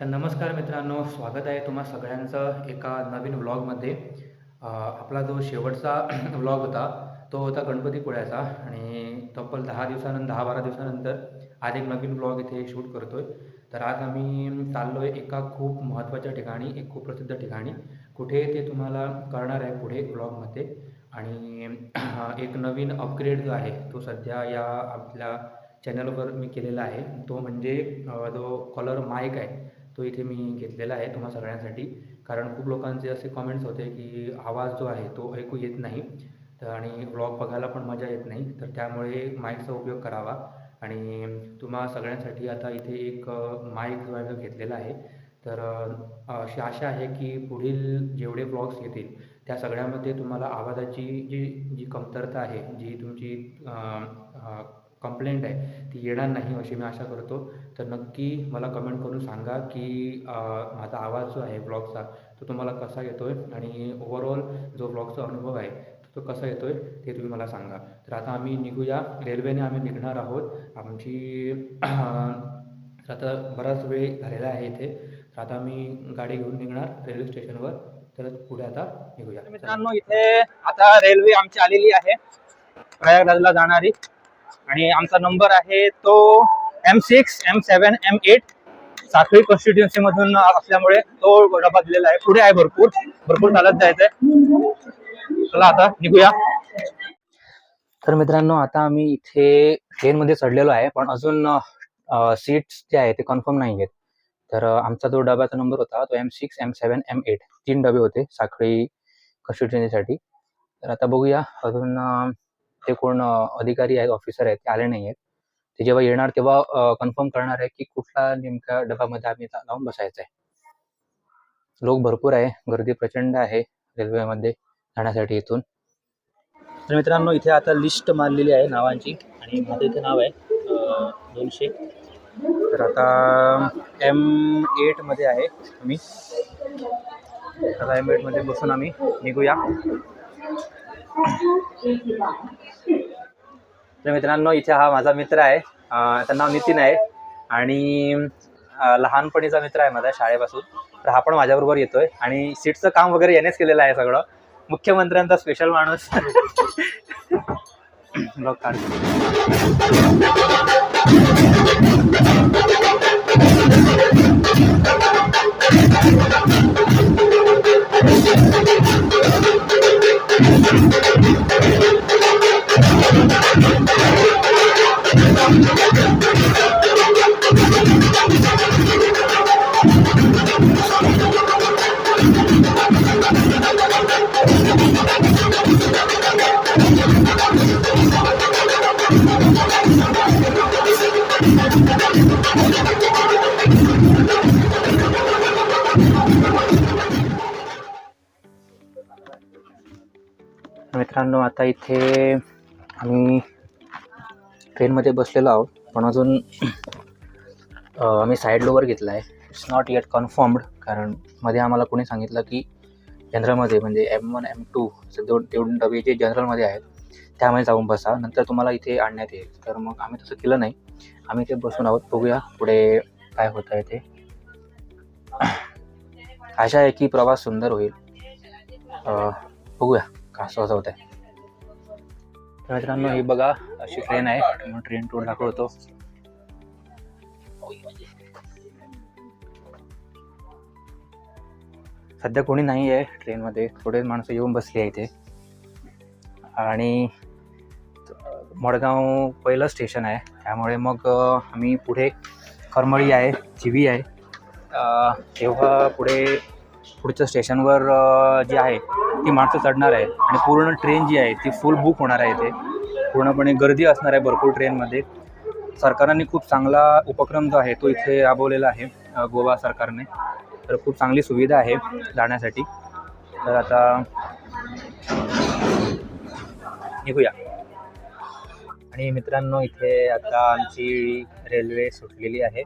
तर नमस्कार मित्रांनो स्वागत आहे तुम्हा सगळ्यांचं एका नवीन व्लॉगमध्ये. आपला जो शेवटचा व्लॉग होता तो होता गणपतीपुळ्याचा आणि तब्बल दहा दिवसानंतर दहा बारा दिवसानंतर आज एक नवीन व्लॉग इथे शूट करतो आहे तर आज आम्ही चाललो आहे एका खूप महत्त्वाच्या ठिकाणी एक खूप प्रसिद्ध ठिकाणी. कुठे ते तुम्हाला कळणार आहे पुढे व्लॉगमध्ये. आणि एक नवीन अपग्रेड जो आहे तो सध्या या आपल्या चॅनलवर मी केलेला आहे. तो म्हणजे जो कॉलर माईक आहे तो इथे मी घेतलेला आहे तुम्हा सगळ्यांसाठी. कारण खूप लोकांचे असे कमेंट्स होते की आवाज जो आहे तो ऐकू येत नाही. तर आणि व्लॉग बघायला पण मजा येत नाही. तर त्यामुळे माईकचा उपयोग करावा. आणि तुम्हा सगळ्यांसाठी आता इथे एक माईक जो आहे तो घेतलेला आहे. तर अशी आशा आहे की पुढील जेवढे ब्लॉग्स येतील त्या सगळ्यामध्ये तुम्हाला आवाजाची जी जी कमतरता आहे जी तुमची कंप्लेंट आहे ती येणार नाही अशी मी आशा करतो. तर नक्की मला कमेंट करून सांगा की माझा आवाज जो आहे ब्लॉगचा तो तुम्हाला कसा येतो आहे आणि ओव्हरऑल जो ब्लॉगचा अनुभव आहे तो कसा येतो आहे ते तुम्ही मला सांगा. तर आता आम्ही निघूया. रेल्वेने आम्ही निघणार आहोत. आमची तर आता बराच वेळ झालेला आहे इथे. तर आता आम्ही गाडी घेऊन निघणार रेल्वे स्टेशनवर. तर पुढे आता निघूया. मित्रांनो इथे आता रेल्वे आमची आलेली आहे. प्रयागराजला जाणारी. आणि आमचा नंबर आहे तो M six M seven M eight Sakhali constituency मधून असल्यामुळे तो डबा दिलेला आहे. पुढे आहे भरपूर. भरपूर चालत जायचंय. चला आता निघूया. तर मित्रांनो आता आम्ही इथे ट्रेन मध्ये चढलेलो आहे पण अजून सीट्स जे आहे ते कन्फर्म नाही आहेत तर आमचा जो डब्याचा नंबर होता तो M six M seven M eight तीन डबे होते साखळी कॉन्स्टिट्युएन्सीसाठी तर आता बघूया अजून ते कोण अधिकारी आहेत ऑफिसर आहेत ते आले नाही आहेत. ते जेव्हा येणार तेव्हा कन्फर्म करणार आहे की कुठला नेमक्या डब्यामध्ये आम्ही लावून बसायचं आहे. लोक भरपूर आहे गर्दी प्रचंड आहे रेल्वेमध्ये जाण्यासाठी इथून. तर मित्रांनो इथे आता लिस्ट मारलेली आहे नावांची आणि माझं इथे नाव आहे दोनशे. तर आता एम एटमध्ये आहे आम्ही. आता एम एटमध्ये बसून आम्ही निघूया. तर मित्रांनो इथे हा माझा मित्र आहे. त्याचं नाव नितीन आहे. आणि लहानपणीचा मित्र आहे माझा शाळेपासून. तर हा पण माझ्याबरोबर येतोय. आणि सीटचं काम वगैरे यानेच केलेलं आहे सगळं. मुख्यमंत्र्यांचा स्पेशल माणूस. मित्रांनो आता इथे आम्ही ट्रेनमध्ये बसलेलो आहोत पण अजून आम्ही साईड लोवर घेतला आहे इट्स नॉट येट कन्फर्म्ड कारण मध्ये आम्हाला कोणी सांगितलं की जनरलमध्ये म्हणजे एम वन एम टू दोन दोन डबे जे जनरलमध्ये आहेत त्यामध्ये जाऊन बसा नंतर तुम्हाला इथे आणण्यात येईल. तर मग आम्ही तसं केलं नाही. आम्ही इथे बसून आहोत बघूया पुढे काय होत आहे ते. आशा आहे की प्रवास सुंदर होईल. बघूया कसं कसं होत आहे. तर मित्रांनो ही बघा अशी ट्रेन आहे. मग ट्रेन टूर दाखवतो. सध्या कोणी नाही आहे ट्रेनमध्ये थोडे माणसं येऊन बसली आहे इथे. आणि मडगाव पहिलं स्टेशन आहे. त्यामुळे मग आम्ही पुढे करमळी आहे चिवी आहे. तेव्हा पुढे पुढच्या स्टेशनवर जी आहे ती माणसं चढणार आहे आणि पूर्ण ट्रेन जी आहे ती फुल बुक होणार आहे इथे. पूर्णपणे गर्दी असणार आहे भरपूर ट्रेनमध्ये सरकारने खूप चांगला उपक्रम जो आहे तो इथे राबवलेला आहे गोवा सरकारने. तर खूप चांगली सुविधा आहे जाण्यासाठी. तर आता निघूया आणि मित्रांनो इथे आता आमची रेल्वे सुटलेली आहे.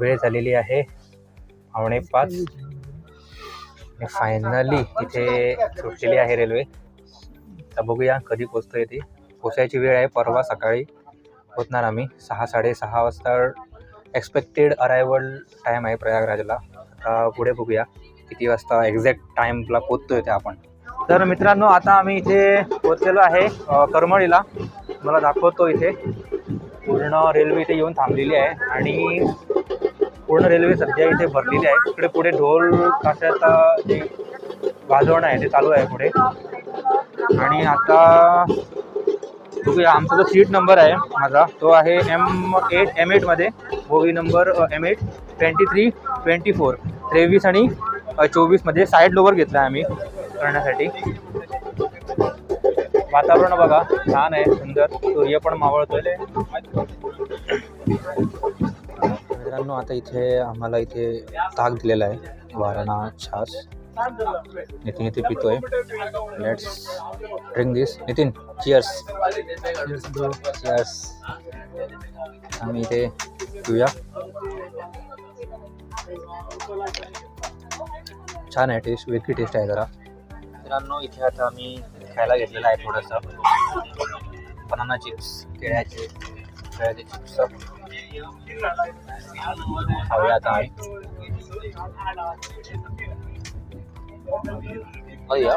वेळ झालेली आहे पावणे पाच. आणि फायनली इथे सुटलेली आहे रेल्वे. तर बघूया कधी पोचतोय ती. पोचायची वेळ आहे परवा सकाळी. पोचणार आम्ही सहा साडेसहा वाजता. एक्सपेक्टेड अरायवल टाईम आहे प्रयागराजला. आता पुढे बघूया किती वाजता एक्झॅक्ट टाईमला पोचतोय ते आपण. तर मित्रांनो आता आम्ही इथे पोचलेलो आहे करमळीला. मला दाखवतो इथे. पूर्ण रेल्वे इथे येऊन थांबलेली आहे आणि पूर्ण रेल्वे सध्या इथे भरलेली आहे. इकडे पुढे ढोल ताशाचा जे वाजवणं आहे ते चालू आहे पुढे. आणि आता बघूया आमचा जो सीट नंबर आहे माझा तो आहे एम एट एम एटमध्ये bogie number M eight twenty three twenty four. तेवीस आणि चोवीसमध्ये साईड लोवर घेतला आहे आम्ही करण्यासाठी. वातावरण बघा छान आहे सुंदर. सूर्य पण मावळतोय. मित्रांनो आता इथे आम्हाला इथे ताक दिलेला आहे. वारणा छास. नितीन इथे पितोय. Let's drink this Nitin cheers cheers आम्ही इथे पिऊया. छान आहे टेस्ट वेगळी टेस्ट आहे जरा. मित्रांनो इथे आता आम्ही खायला घेतलेलं आहे थोडंसं. बनाना चिप्स केळ्याचे केळ्याचे चिप्स खाऊया आता आम्ही अय्या.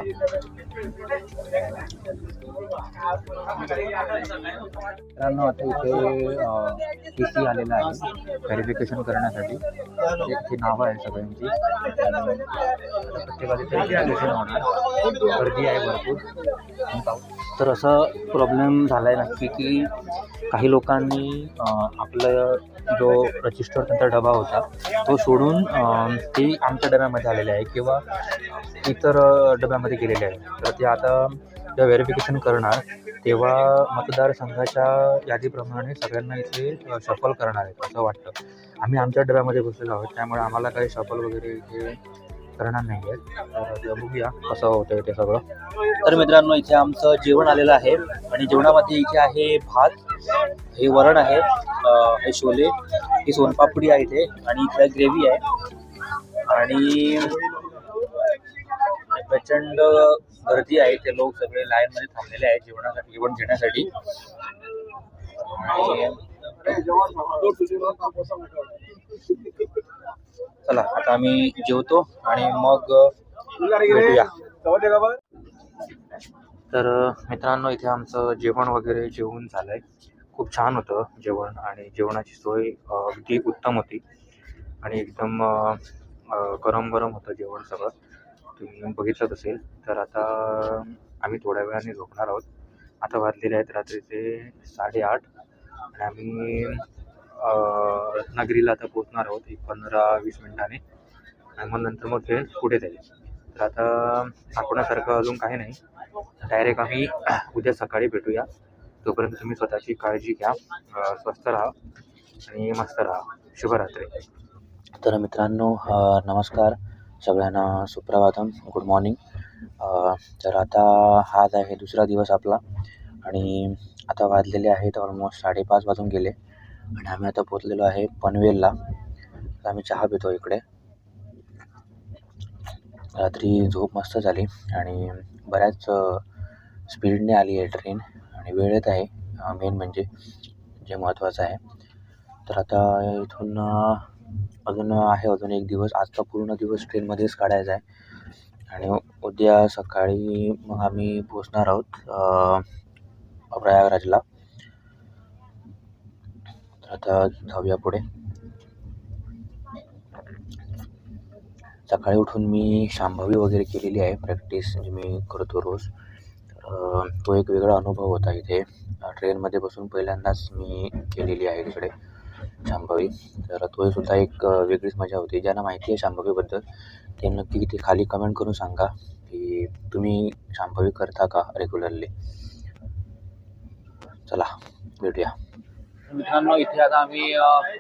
मित्रांनो आता इथे टी सी आलेला आहे. व्हेरिफिकेशन करण्यासाठी. इथे नावं आहे सगळ्यांची. आणि प्रत्येकाचे व्हेरिफिकेशन होणार. गर्दी आहे भरपूर. तर असं प्रॉब्लेम झाला आहे नक्की की काही लोकांनी आपलं जो रजिस्टर त्यांचा डबा होता तो सोडून ते आमच्या डब्यामध्ये आलेले आहे. किंवा इतर डब्यामध्ये गेलेले आहे तर ते आता जेव्हा व्हेरिफिकेशन करणार तेव्हा मतदारसंघाच्या यादीप्रमाणे सगळ्यांना इथे शफल करणार आहेत असं वाटतं. आम्ही आमच्या डब्यामध्ये बसलेलो आहोत त्यामुळे आम्हाला काही शफल वगैरे इथे करणार नाही आहेत. तर बघूया कसं होतं ते सगळं. तर मित्रांनो इथे आमचं जेवण आलेलं आहे. आणि जेवणामध्ये इथे आहे भात हे वरण आहे हे छोले ही सोनपापडी आहे इथे आणि इथे ग्रेव्ही आहे. आणि प्रचंड गर्दी आहे ते लोक सगळे लाईन मध्ये थांबलेले आहेत जेवणासाठी जेवण घेण्यासाठी. आणि चला आता आम्ही जेवतो आणि मग भेटूया. तर मित्रांनो इथे आमचं जेवण वगैरे जेवून झालंय. खूप छान होतं जेवण आणि जेवणाची सोय अगदी उत्तम होती. आणि एकदम गरम गरम होतं जेवण सगळं. तुम्ही बघितलंच असेल तर आता आम्ही थोड्या वेळाने झोपणार आहोत. आता वाजलेले आहेत रात्रीचे साडेआठ आणि आम्ही रत्नागिरीला आता पोहोचणार आहोत एक पंधरा वीस मिनिटाने. आणि मग नंतर मग ट्रेन पुढे जाईल. तर आता थांबण्यासारखं अजून काही नाही. डायरेक्ट आम्ही उद्या सकाळी भेटूया. तोपर्यंत तुम्ही स्वतःची काळजी घ्या स्वस्त राहा आणि मस्त राहा. शुभरात्री. तर मित्रांनो नमस्कार. सगळ्यांना सुप्रभातम. गुड मॉर्निंग तर आता हाच आहे दुसरा दिवस आपला आणि आता वाजलेले आहेत ऑलमोस्ट साडेपाच वाजून गेले आणि आम्ही आता पोचलेलो आहे पनवेलला. तर आम्ही चहा पितो इकडे. रात्री झोप मस्त झाली आणि बऱ्याच स्पीडने आली आहे ट्रेन आणि वेळेत आहे मेन म्हणजे जे महत्त्वाचं आहे. तर आता इथून अजून आहे अजून एक दिवस. आजचा पूर्ण दिवस ट्रेनमध्येच काढायचा आहे. आणि उद्या सकाळी मग आम्ही पोचणार आहोत प्रयागराजला. तर आता जाऊया पुढे. सकाळी उठून मी शांभवी वगैरे केलेली आहे प्रॅक्टिस जी मी करतो रोज. तो एक वेगळा अनुभव होता इथे. ट्रेनमध्ये बसून पहिल्यांदाच मी केलेली आहे तिकडे शांभवी. तर तो सुद्धा एक वेगळीच मजा होती. ज्यांना माहिती आहे शांभवीबद्दल ते नक्की ते खाली कमेंट करून सांगा की तुम्ही शांभवी करता का रेग्युलरली चला भेटूया. मित्रांनो इथे आता आम्ही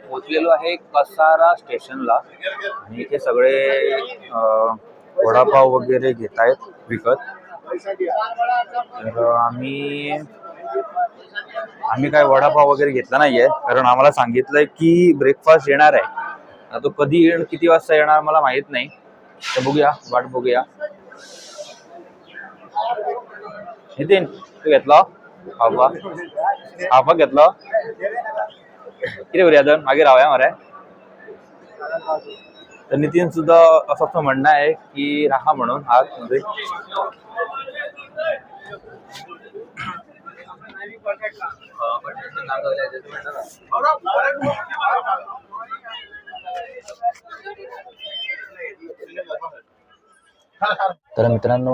पोचलेलो आहे कसारा स्टेशनला. आणि इथे सगळे वडापाव वगैरे घेत आहेत विकत. तर आम्ही आम्ही काय वडापाव वगैरे घेतला नाहीये कारण आम्हाला सांगितलंय की ब्रेकफास्ट येणार आहे. तो कधी येणार किती वाजता येणार मला माहीत नाही. तर बघूया वाट बघूया. नितीन तू घेतला? हाफा. हाफा घेतला? किती बरी मागे राहूया मरे. तर नितीन सुद्धा असं असं म्हणणं आहे की राहा म्हणून आतमध्ये. तर मित्रांनो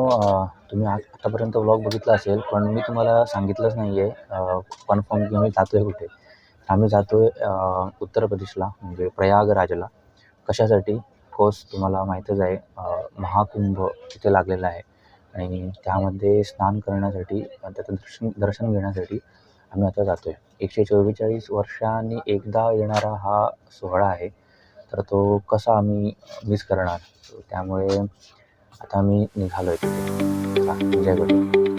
तुम्ही आज आतापर्यंत व्लॉग बघितला असेल पण मी तुम्हाला सांगितलंच नाही आहे कन्फर्म की आम्ही जातो आहे कुठे? आम्ही जातो आहे उत्तर प्रदेशला म्हणजे प्रयागराजला कशासाठी? कोर्स तुम्हाला माहीतच आहे महाकुंभ तिथे लागलेला आहे. आणि त्यामध्ये स्नान करण्यासाठी त्याचं दर्शन दर्शन घेण्यासाठी आम्ही आता जातो आहे एकशे चव्वेचाळीस वर्षांनी एकदा येणारा हा सोहळा आहे. तर तो कसा आम्ही मिस करणार? त्यामुळे आता आम्ही निघालो आहे तिथे जय गुरु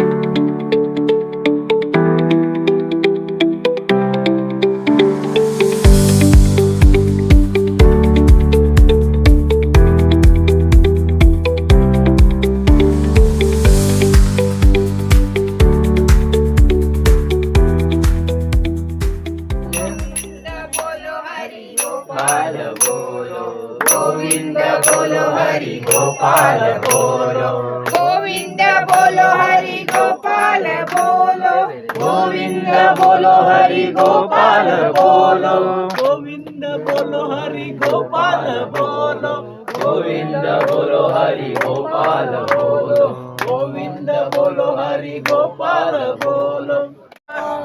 गोविंद बोलो हरि गोपाल बोलो. गोविंद बोलो हरि गोपाल बोलो. गोविंद बोलो हरि गोपाल बोलो. गोविंद बोलो हरि गोपाल बोलो. गोविंद बोलो हरि गोपाल बोलो.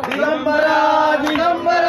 दिगंबरा दिगंबरा.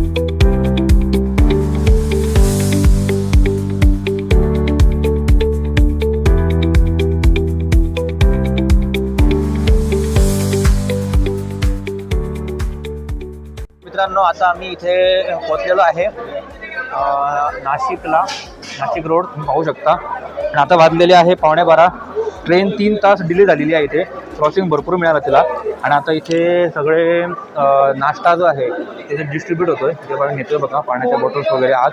मित्रांनो आता आम्ही इथे पोचलेलो आहे नाशिकला. नाशिक रोड तुम्ही पाहू शकता. आणि आता वाजलेले आहे पावणे बारा. ट्रेन तीन तास डिले झालेली आहे इथे. क्रॉसिंग भरपूर मिळालं तिला. आणि आता इथे सगळे नाश्ता जो आहे तिथे डिस्ट्रीब्यूट होतोय ते बघा नेतोय बघा पाण्याच्या बॉटल्स वगैरे आज.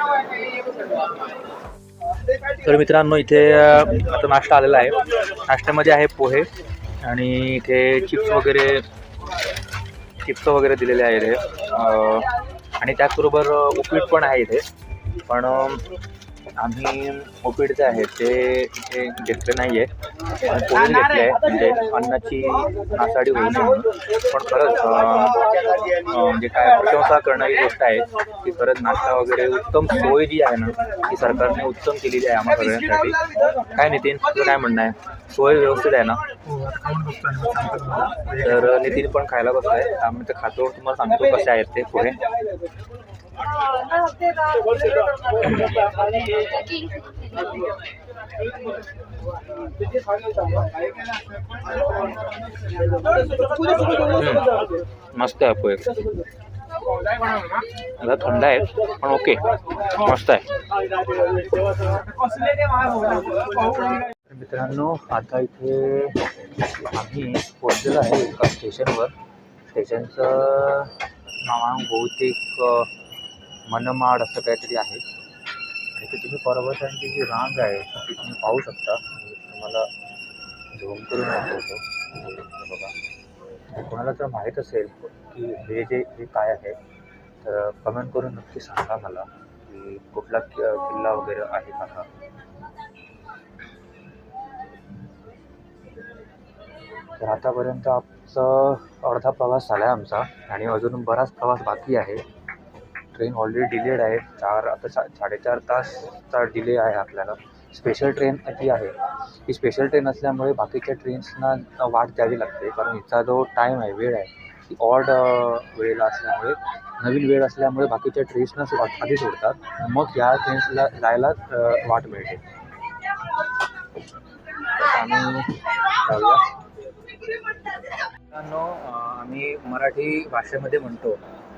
तर मित्रांनो इथे आता नाश्ता आलेला आहे. नाश्त्यामध्ये आहे पोहे आणि इथे चिप्स वगैरे चिप्स वगैरे दिलेले आहे आणि त्याचबरोबर अं, उपीट पण आहे इथे. पण आम्ही उपीट जे आहे ते इथे घेतले नाही आहे पोळी घेतली आहे. म्हणजे अन्नाची नासाडी होऊ नये पण खरंच म्हणजे काय प्रशंसा करणारी गोष्ट आहे की खरंच नाश्ता वगैरे उत्तम सोय जी आहे ना ती सरकारने उत्तम केलेली आहे आम्हा सगळ्यांसाठी. काय नितीन तुझं काय म्हणणं आहे? सोय व्यवस्थित आहे ना? तर नितीन पण खायला बसलाय. आम्ही ते खातो. तुम्हाला सांगतो कसे आहेत ते पुढे. मस्त आहे पोहे आता थंड आहे पण ओके मस्त आहे. मित्रांनो आता इथे आम्ही पोहोचलेलो आहे एका स्टेशनवर. स्टेशनचं नाव बहुतेक मनमाड असं काहीतरी आहे. आणि ते तुम्ही पर्वतांची जी रांग आहे ती तुम्ही पाहू शकता. म्हणजे तुम्हाला झोम करून दाखवतो. बघा. कोणाला जर माहीत असेल की हे जे हे काय आहे तर कमेंट करून नक्की सांगा मला की कुठला कि- किल्ला वगैरे आहे का हा. तर आतापर्यंत आमचा अर्धा प्रवास झाला आहे आमचा. आणि अजून बराच प्रवास बाकी आहे. ट्रेन ऑलरेडी डिलेड आहे. चार आता सा साडेचार तासचा डिले आहे आपल्याला. स्पेशल ट्रेन ती आहे. ही स्पेशल ट्रेन असल्यामुळे बाकीच्या ट्रेन्सना वाट द्यावी लागते. कारण हिचा जो टाईम आहे वेळ आहे ती ऑड वेळेला असल्यामुळे नवीन वेळ असल्यामुळे बाकीच्या ट्रेन्सनाच आधी सोडतात. मग ह्या ट्रेन्सला जायला वाट मिळते. आणि मित्रांनो आम्ही मराठी भाषेमध्ये म्हणतो.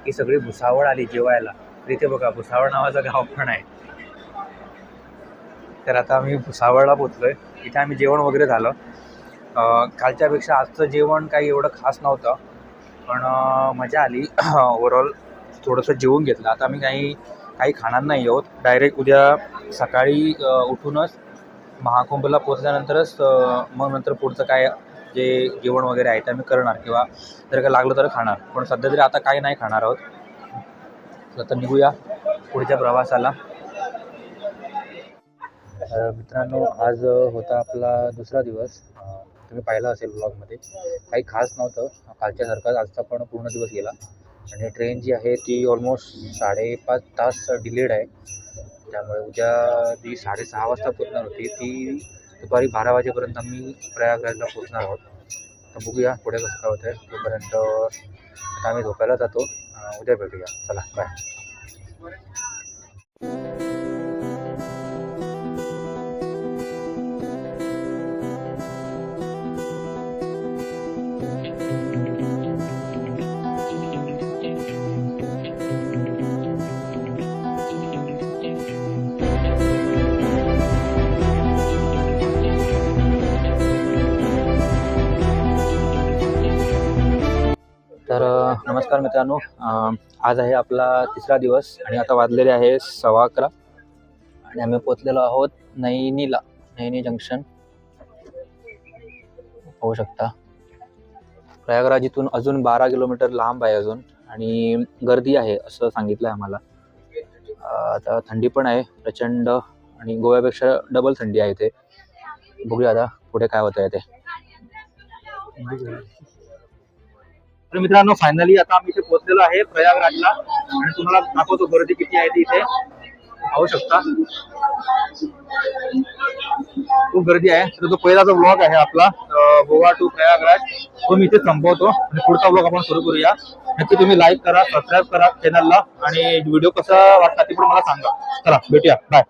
ही सगळी भुसावळ आली जेवायला. तर इथे बघा भुसावळ नावाचं गाव पण आहे. तर आता आम्ही भुसावळला पोचलोय इथे आम्ही जेवण वगैरे झालं. कालच्यापेक्षा आजचं जेवण काही एवढं खास नव्हतं. पण मजा आली. ओव्हरऑल थोडंसं जेवून घेतलं. आता आम्ही काही काही खाणार नाही आहोत. डायरेक्ट उद्या सकाळी उठूनच महाकुंभला पोचल्यानंतरच मग नंतर पुढचं काय जे जेवण वगैरे आहे ते आम्ही करणार किंवा जर का लागलं तर खाणार. पण सध्या तरी आता काही नाही खाणार आहोत. तर आता निघूया पुढच्या प्रवासाला. मित्रांनो आज होता आपला दुसरा दिवस. तुम्ही पाहिला असेल ब्लॉगमध्ये काही खास नव्हतं. कालच्यासारखं आजचा पण पूर्ण दिवस गेला. आणि ट्रेन जी आहे ती ऑलमोस्ट साडेपाच तास डिलेड आहे. त्यामुळे उद्या जी साडेसहा वाजता पोचणार होती ती दुपारी बारा वाजेपर्यंत आम्ही प्रयागराजला पोहोचणार आहोत. तर बघूया पुढे कसं काय होतं आहे तोपर्यंत आता आम्ही झोपायला जातो. उद्या भेटूया. चला बाय तर नमस्कार मित्रांनो. आज आहे आपला तिसरा दिवस आणि आता वाजलेले आहे सव्वा अकरा. आणि आम्ही पोचलेलो आहोत नैनीला नैनी जंक्शन. होऊ शकता. प्रयागराज इथून अजून बारा किलोमीटर लांब आहे अजून आणि गर्दी आहे असं सांगितलं आहे आम्हाला आता थंडी पण आहे प्रचंड आणि गोव्यापेक्षा डबल थंडी आहे इथे. बघूया आता पुढे काय होतं आहे ते. तर मित्रांनो फायनली आता आम्ही इथे पोहोचलेलो आहे प्रयागराजला. आणि तुम्हाला दाखवतो गर्दी किती आहे ती इथे. पाहू शकता. खूप गर्दी आहे. तर तो पहिला जो ब्लॉग आहे आपला गोवा टू प्रयागराज तो मी इथे संपवतो आणि पुढचा ब्लॉग आपण सुरू करूया. नक्की तुम्ही लाईक करा सबस्क्राईब करा चॅनलला आणि व्हिडिओ कसा वाटला ते पण मला सांगा. चला भेटूया. बाय